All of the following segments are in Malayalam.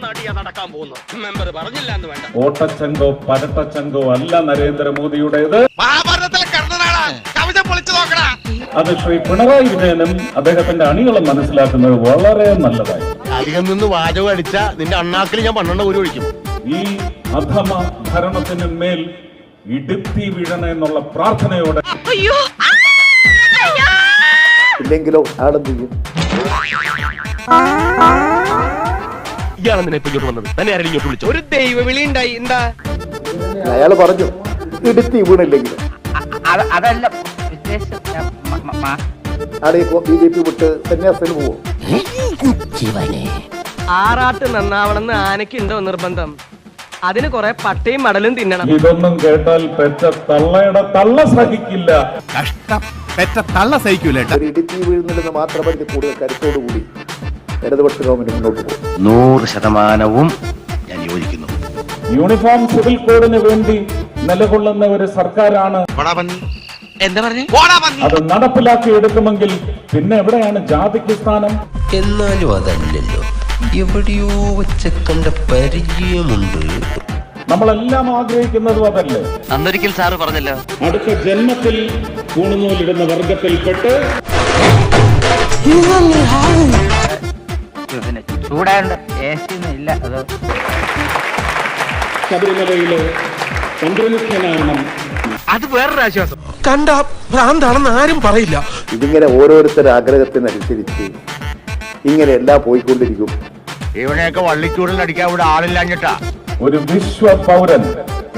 നടക്കാൻ പോകുന്നത് മെമ്പർ പറഞ്ഞില്ല എന്ന് വേണ്ട. ഓട്ടച്ചങ്കോ പരട്ടച്ചങ്കോ അല്ല നരേന്ദ്രമോദിയുടേത്? മഹാഭാരതത്തിലെ കവിത പൊളിച്ചു അത് ശ്രീ പിണറായി വിജയനും അദ്ദേഹത്തിന്റെ അണികളും മനസ്സിലാക്കുന്നത് വളരെ നല്ലതായി. അധികം നിന്ന് വാചകം അടിച്ച നിന്റെ അണ്ണാക്കിൽ ഞാൻ പന്ത്രണ്ട് ഒരു ഒഴിക്കും. ഈ അധമ ഭരണത്തിന് മേൽ ഇടുത്തി വീഴണ എന്നുള്ള പ്രാർത്ഥനയോടെ ഇല്ലെങ്കിലോ ആളെന്ത് ചെയ്യും? ഇയാളെന്തിനാ ഇപ്പൊ ഇങ്ങോട്ട് വന്നത്. തന്നെ ആരെങ്കിലും ഇങ്ങോട്ട് വിളിച്ചു? ഒരു ദൈവ വിളി ഉണ്ടായി. എന്താ? അയാൾ പറഞ്ഞു ഇടുത്തി വീണില്ലെങ്കിൽ അതല്ല ആടെ ബി ജെ പി വിട്ട് സന്യാസത്തിന് പോവും? ആറാട്ട് നന്നാവണമെന്ന് ആനയ്ക്കുണ്ടോ നിർബന്ധം? അതിന് കുറെ പട്ടയും മടലും തിന്നണം. ഇതൊന്നും കേട്ടാൽ പെറ്റ തള്ളയുടെ തള്ള സഹിക്കില്ല. കഷ്ടം. പെറ്റ തള്ള സഹിക്കൂലേട്ടാ ഒരു ഇടുത്തി വീഴുന്നില്ലെന്ന് മാത്രമല്ല കൂടുതൽ കരുത്തോടു കൂടി ഇടതുപക്ഷ ഗവൺമെന്റ് മുന്നോട്ട് പോകും. നൂറ് ശതമാനവും ഞാൻ യോജിക്കുന്നു. യൂണിഫോം സിവിൽ കോഡിന് വേണ്ടി നിലകൊള്ളുന്ന ഒരു സർക്കാരാണ് അത് നടപ്പിലാക്കി എടുക്കുമെങ്കിൽ പിന്നെ എവിടെയാണ് ജാതിക്ക് സ്ഥാനം? എന്നാലും അതല്ലല്ലോ. എവിടെയോ വെച്ച കണ്ട പരിചയമുണ്ട്. നമ്മളെല്ലാം ആഗ്രഹിക്കുന്നതും അതല്ലേ? അന്നൊരിക്കൽ സാറ് പറഞ്ഞല്ലോ. അടുത്ത ജന്മത്തിൽ കൂണുനൂലിടുന്ന വർഗത്തിൽപ്പെട്ട് ചൂടാണ്ട് എ സി ഒന്നും ഇല്ല. അത് ശബരിമലയിലെ ചന്ദ്രമുഖ്യനാകണം അത് വേറൊരു ആശ്വാസം. കണ്ട ഭ്രാന്താണെന്ന് ആരും പറയില്ല. ഇതിങ്ങനെ ഓരോരുത്തരുടെ ആഗ്രഹത്തിനനുസരിച്ച് ഇങ്ങനെ എല്ലാം പോയിക്കൊണ്ടിരിക്കും. ഇവിടെയൊക്കെ വള്ളിച്ചൂടിൽ അടിക്കാൻ ഇവിടെ ആളില്ലാഞ്ഞിട്ടാ. ഒരു വിശ്വ പൗരൻ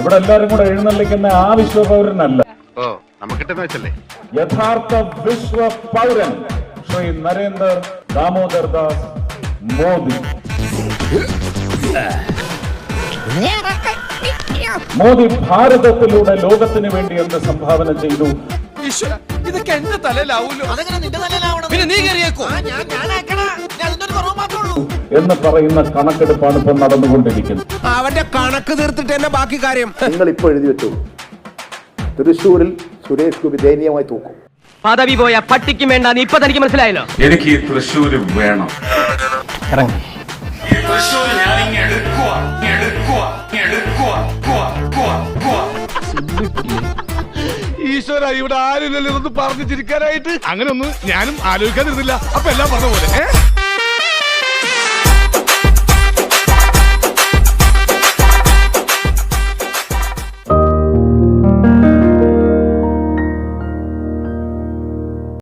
ഇവിടെ എല്ലാരും കൂടെ എഴുന്നള്ളിക്കുന്ന ആ വിശ്വ പൗരനല്ല ഓ നമുക്കിട്ടെന്ന് വെച്ചല്ലേ? യഥാർത്ഥ വിശ്വ പൗരൻ ശ്രീ നരേന്ദർ ദാമോദർ ദാസ്. മോദി. മോദി ഭാരതത്തിലൂടെ ലോകത്തിന് വേണ്ടി എന്ത് സംഭാവന ചെയ്തു? ഇതൊക്കെ എന്റെ തലയിലാവൂലോ? പിന്നെ നീ കയറിയേക്കോ? എന്ന് പറയുന്ന കണക്കെടുപ്പാണ് ഇപ്പൊ നടന്നുകൊണ്ടിരിക്കുന്നത്. അവന്റെ കണക്ക് തീർത്തിട്ട് തന്നെ ബാക്കി കാര്യം. നിങ്ങൾ ഇപ്പൊ എഴുതി വെച്ചു. തൃശൂരിൽ സുരേഷ് ഗോപി ദയനീയമായി തൂക്കും. പദവി പോയ പട്ടിക്കും വേണ്ട നീ ഇപ്പൊ തനിക്ക് മനസ്സിലായല്ലോ. എനിക്ക് ഈ തൃശ്ശൂര് വേണം. ഈശ്വര ഇവിടെ ആരും ഇതൊന്ന് പറഞ്ഞു ചിരിക്കാനായിട്ട്. അങ്ങനെ ഒന്നും ഞാനും ആലോചിക്കാതിരുന്നില്ല. അപ്പൊ എല്ലാം പറഞ്ഞ പോലെ